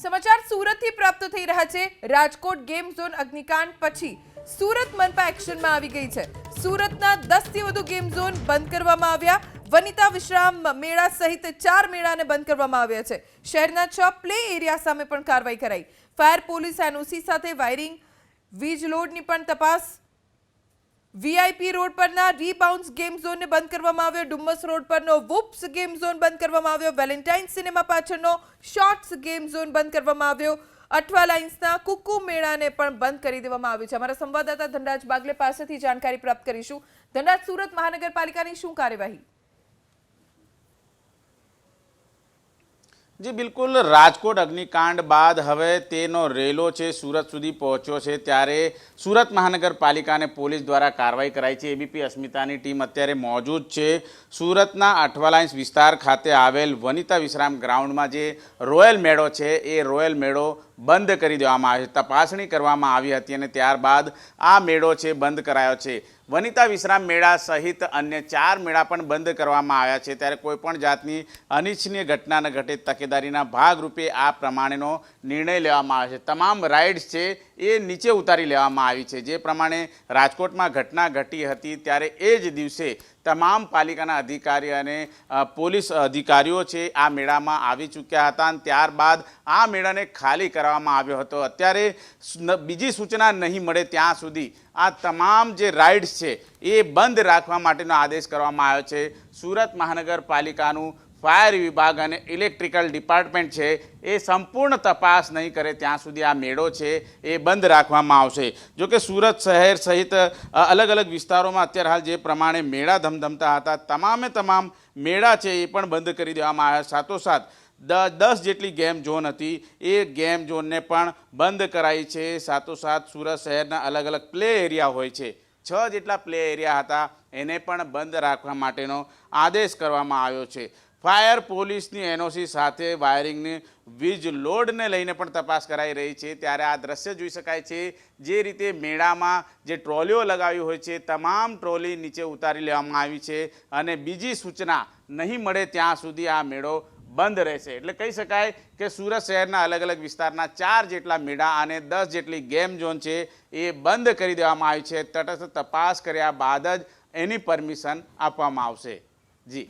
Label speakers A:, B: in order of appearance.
A: સમાચાર સુરતથી પ્રાપ્ત થઈ રહ્યા છે. રાજકોટ ગેમ ઝોન અગ્નિકાંડ પછી સુરત મનપા એક્શનમાં આવી ગઈ છે. સુરતના દસથી વધુ ગેમ ઝોન બંધ કરવામાં આવ્યા. વનિતા વિશ્રામ મેળા સહિત ચાર મેળાને બંધ કરવામાં આવ્યા છે. શહેરના છ પ્લે એરિયા સામે પણ કાર્યવાહી કરાઈ. ફાયર પોલીસ એનઓસી સાથે વાયરિંગ, વીજ લોડની પણ તપાસ વીઆઈપી રોડ પરના રીબાઉન્સ ગેમ ઝોનને બંધ કરવામાં આવ્યો. ડુમ્મસ રોડ પરનો વુપ્સ ગેમ ઝોન બંધ કરવામાં આવ્યો. વેલેન્ટાઇન સિનેમા પાછળનો શોર્ટ્સ ગેમ ઝોન બંધ કરવામાં આવ્યો. અઠવા લાઇન્સના કુકુ મેળાને પણ બંધ કરી દેવામાં આવ્યો છે. અમારા સંવાદદાતા ધનરાજ બાગલે પાસેથી જાણકારી પ્રાપ્ત કરીશું. ધનરાજ, સુરત મહાનગરપાલિકાની શું કાર્યવાહી?
B: જી, બિલકુલ. રાજકોટ અગ્નિકાંડ બાદ હવે તેનો રેલો છે, સુરત સુધી પહોંચ્યો છે, ત્યારે સુરત મહાનગરપાલિકાને પોલીસ દ્વારા કાર્યવાહી કરાઈ છે. એબીપી અસ્મિતાની ટીમ અત્યારે મોજૂદ છે. સુરતના અઠવાલાઇન્સ વિસ્તાર ખાતે આવેલ વનિતા વિશ્રામ ગ્રાઉન્ડમાં જે રોયલ મેળો છે, એ રોયલ મેળો બંધ કરી દેવામાં આવ્યો છે. તપાસણી કરવામાં આવી હતી અને ત્યારબાદ આ મેળો છે બંધ કરાયો છે. વનિતા વિશ્રામ મેળા સહિત અન્ય ચાર મેળા પણ બંધ કરવામાં આવ્યા છે. ત્યારે કોઈપણ જાતની અનિચ્છનીય ઘટના ન ઘટે તકેદારીના ભાગરૂપે આ પ્રમાણેનો નિર્ણય લેવામાં આવ્યો છે. તમામ રાઇડ્સ છે એ નીચે ઉતારી લેવામાં આવી છે. જે પ્રમાણે રાજકોટમાં ઘટના ઘટી હતી ત્યારે એ જ દિવસે તમામ પાલિકાના અધિકારી અને પોલીસ અધિકારીઓ છે આ મેળામાં આવી ચૂક્યા હતા અને ત્યારબાદ આ મેળાને ખાલી કરવામાં આવ્યો હતો. અત્યારે બીજી સૂચના નહીં મળે ત્યાં સુધી. આ તમામ જે રાઇડ્સ છે, એ બંધ રાખવા માટેનો આદેશ કરવામાં આવ્યો છે. સુરત મહાનગરપાલિકાનું ફાયર વિભાગ અને ઇલેક્ટ્રિકલ ડિપાર્ટમેન્ટ છે, એ સંપૂર્ણ તપાસ નહીં કરે ત્યાં સુધી આ મેળો છે, એ બંધ રાખવામાં આવશે. જો કે સુરત શહેર સહિત અલગ અલગ વિસ્તારોમાં અત્યારે હાલ જે પ્રમાણે મેળા ધમધમતા હતા, તમામે તમામ મેળા છે એ પણ બંધ કરી દેવામાં આવ્યા. સાથોસાથ દસ જેટલી ગેમ ઝોન હતી, એ ગેમ ઝોનને પણ બંધ કરાઈ છે. સાતોસાત સુરત શહેરના અલગ અલગ પ્લે એરિયા હોય છે. છ જેટલા પ્લે એરિયા હતા, એને પણ બંધ રાખવા માટેનો આદેશ કરવામાં આવ્યો છે. ફાયર પોલીસની એનઓસી સાથે વાયરિંગની વીજ લોડને લઈને પણ તપાસ કરાઈ રહી છે. ત્યારે આ દ્રશ્ય જોઈ શકાય છે, જે રીતે મેળામાં જે ટ્રોલીઓ લગાવી હોય છે, તમામ ટ્રોલી નીચે ઉતારી લેવામાં આવી છે અને બીજી સૂચના નહીં મળે ત્યાં સુધી આ મેળો બંધ રહેશે. એટલે કહી શકાય કે સુરત શહેરના અલગ અલગ વિસ્તારના ચાર જેટલા મેળા અને દસ જેટલી ગેમ ઝોન છે એ બંધ કરી દેવામાં આવી છે. તટસ્થ તપાસ કર્યા બાદ જ એની પરમિશન આપવામાં આવશે. જી.